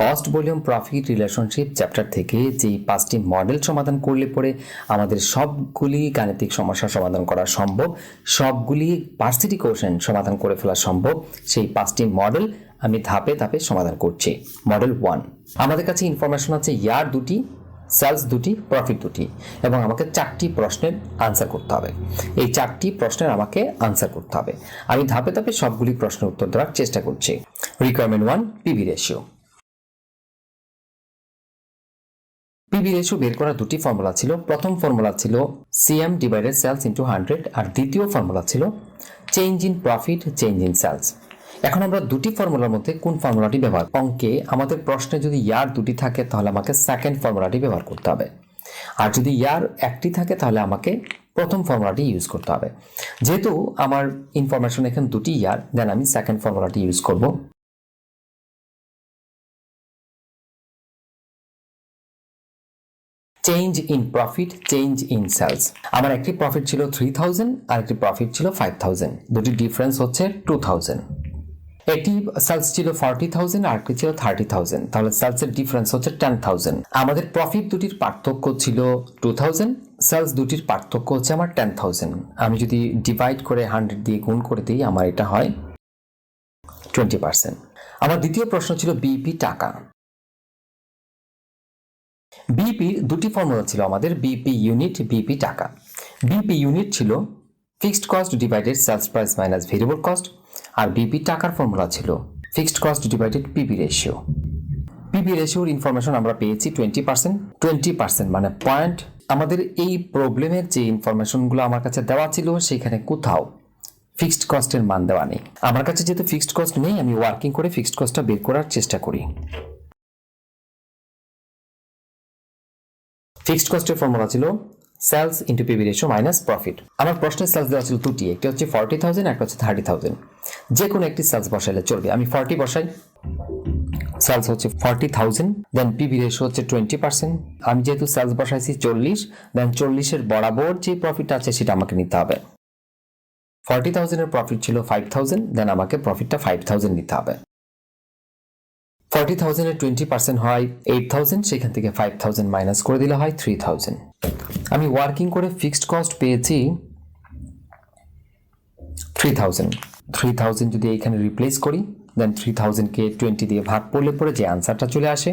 Cost volume profit relationship chapter থেকে যেই পাঁচটি মডেল সমাধান করলে পরে আমাদের সবগুলি গাণিতিক সমস্যা সমাধান করা সম্ভব, সবগুলি পার্সিটি কোশ্চেন সমাধান করে ফেলা সম্ভব, সেই পাঁচটি মডেল আমি ধাপে ধাপে সমাধান করছি। মডেল ওয়ান আমাদের কাছে ইনফরমেশন আছে ইয়ার দুটি সেলস দুটি প্রফিট দুটি এবং আমাকে চারটি প্রশ্নের আনসার করতে হবে। এই চারটি প্রশ্নের আমাকে আনসার করতে হবে। আমি ধাপে ধাপে সবগুলি প্রশ্নের উত্তর দেওয়ার চেষ্টা করছি। Requirement one PB ratio PB ratio বের করার দুটি ফর্মুলা ছিল। প্রথম ফর্মুলা ছিল CM divided sales into hundred আর দ্বিতীয় ফর্মুলা ছিল change in profit change in sales এখন আমরা দুটি ফর্মুলার মধ্যে কোন ফর্মুলাটি ব্যবহার অঙ্কে আমাদের প্রশ্নে যদি ইয়ার দুটি থাকে তাহলে আমাকে সেকেন্ড ফর্মুলাটি ব্যবহার করতে হবে। আর যদি ইয়ার একটি থাকে তাহলে আমাকে প্রথম ফর্মুলাটি ইউজ করতে হবে। যেহেতু আমার ইনফরমেশন এখানে দুটি ইয়ার দেন আমি সেকেন্ড ফর্মুলাটি ইউজ করব। Change in profit change in sales আমার একটি প্রফিট ছিল থ্রি থাউজেন্ড আর একটি প্রফিট ছিল ফাইভ থাউজেন্ড দুটি ডিফারেন্স হচ্ছে টু থাউজেন্ড একটি সেলস ছিল ফর্টি থাউজেন্ড আর একটি ছিল থার্টি থাউজেন্ড তাহলে সেলসের ডিফারেন্স হচ্ছে টেন থাউজেন্ড আমাদের প্রফিট দুটির পার্থক্য ছিল টু থাউজেন্ড সেলস দুটির পার্থক্য হচ্ছে আমার টেন থাউজেন্ড আমি যদি ডিভাইড করে হান্ড্রেড দিয়ে গুণ করে দিই, আমার এটা হয় টোয়েন্টি পার্সেন্ট আমার দ্বিতীয় প্রশ্ন ছিল বিপি টাকা। বিপির দুটি ফর্মুলা ছিল আমাদের বিপি ইউনিট বিপি টাকা। বিপি ইউনিট ছিল fixed cost divided sales price minus variable cost আর বিপি টাকার ফর্মুলা ছিল fixed cost divided PP ratio PP রেশিওর information আমরা পেয়েছি টোয়েন্টি পার্সেন্ট টোয়েন্টি পার্সেন্ট মানে পয়েন্ট আমাদের এই প্রবলেমের যে ইনফরমেশনগুলো আমার কাছে দেওয়া ছিল সেখানে কোথাও ফিক্সড কস্টের মান দেওয়া নেই। আমার কাছে যেহেতু ফিক্সড কস্ট নেই, আমি ওয়ার্কিং করে ফিক্সড কস্টটা বের করার চেষ্টা করি। ফিক্সড কস্টের ফর্মুলা ছিল sales into PV ratio minus profit. আমার প্রশ্নের সেলস দেওয়া ছিল দুটি, একটি হচ্ছে ফর্টি থাউজেন্ড, একটা হচ্ছে থার্টি থাউজেন্ড। যে কোনো একটি সেলস বসাইলে চলবে। আমি ফর্টি বসাই। সেলস হচ্ছে forty thousand then PV ratio হচ্ছে টোয়েন্টি পার্সেন্ট। আমি যেহেতু সেলস বসাইছি চল্লিশ দেন চল্লিশের বরাবর যে প্রফিট আছে সেটা আমাকে নিতে হবে। ফর্টি থাউজেন্ডের প্রফিট ছিল ফাইভ থাউজেন্ড দেন আমাকে প্রফিটটা ফাইভ থাউজেন্ড নিতে হবে। ফর্টি থাউজেন্ডের টোয়েন্টি পার্সেন্ট হয় এইট থাউজেন্ড সেখান থেকে ফাইভ থাউজেন্ড মাইনাস করে দিলে হয় থ্রি থাউজেন্ড আমি ওয়ার্কিং করে ফিক্সড কস্ট পেয়েছি থ্রি থাউজেন্ড থ্রি থাউজেন্ড যদি এইখানে রিপ্লেস করি দেন থ্রি থাউজেন্ডকে টোয়েন্টি দিয়ে ভাগ করলে পরে যে আনসারটা চলে আসে।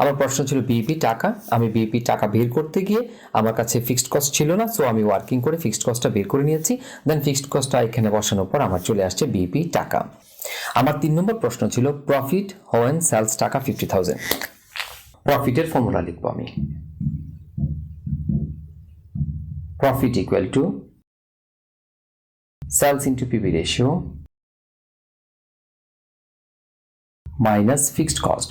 আমার প্রশ্ন ছিল বিপি টাকা। আমি বিপি টাকা বের করতে গিয়ে আমার কাছে ফিক্সড কস্ট ছিল না সো আমি ওয়ার্কিং করে ফিক্সড কস্টটা বের করে নিয়েছি। দেন ফিক্সড কস্টটা এখানে বসানোর পর আমার চলে আসছে বিপি টাকা। আমার তিন নম্বর প্রশ্ন ছিল প্রফিট হোয়েন সেলস টাকা ফিফটি থাউজেন্ড প্রফিটের ফর্মুলা লিখব আমি। Profit equal to sales into PV ratio minus fixed cost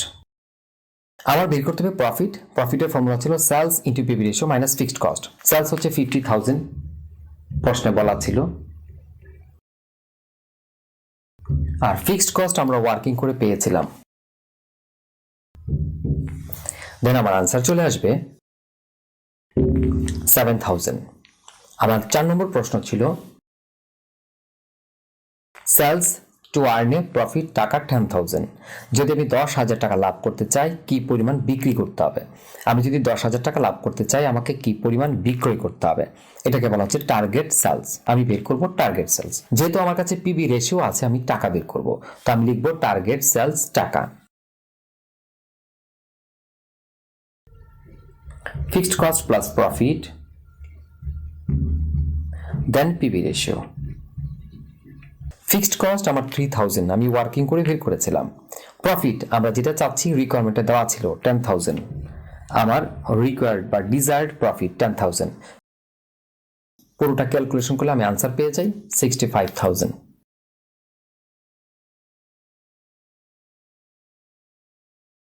আমার বের করতে হবে প্রফিট প্রফিটের ফর্মুলা ছিল sales into PV ratio minus fixed cost sales হচ্ছে ফিফটি থাউজেন্ড প্রশ্নে বলা ছিল আর ফিক্সড কস্ট আমরা ওয়ার্কিং করে পেয়েছিলাম। দেন আমার আনসার চলে আসবে সেভেন থাউজেন্ড আমার চার নম্বর প্রশ্ন ছিল সেলস টু আর্নে প্রফিট টাকা টেন থাউজেন্ড যদি আমি দশ হাজার টাকা লাভ করতে চাই, কি পরিমাণ বিক্রি করতে হবে? আমি যদি দশ হাজার টাকা লাভ করতে চাই, আমাকে কি পরিমাণ বিক্রয় করতে হবে? এটাকে বলা হচ্ছে টার্গেট সেলস আমি বের করব টার্গেট সেলস যেহেতু আমার কাছে পিবি রেশিও আছে, আমি টাকা বের করব। তো আমি লিখব টার্গেট সেলস টাকা। Fixed cost plus profit then PV ratio fixed cost আমার থ্রি থাউজেন্ড আমি ওয়ার্কিং করে বের করেছিলাম। প্রফিট আমরা যেটা চাচ্ছি রিকোয়ারমেন্টে দেওয়া ছিল টেন থাউজেন্ড আমার রিকোয়ার্ড বা ডিজায়ার্ড প্রফিট টেন থাউজেন্ড পুরোটা ক্যালকুলেশন করলে আমি আনসার পেয়ে যাই সিক্সটি ফাইভ থাউজেন্ড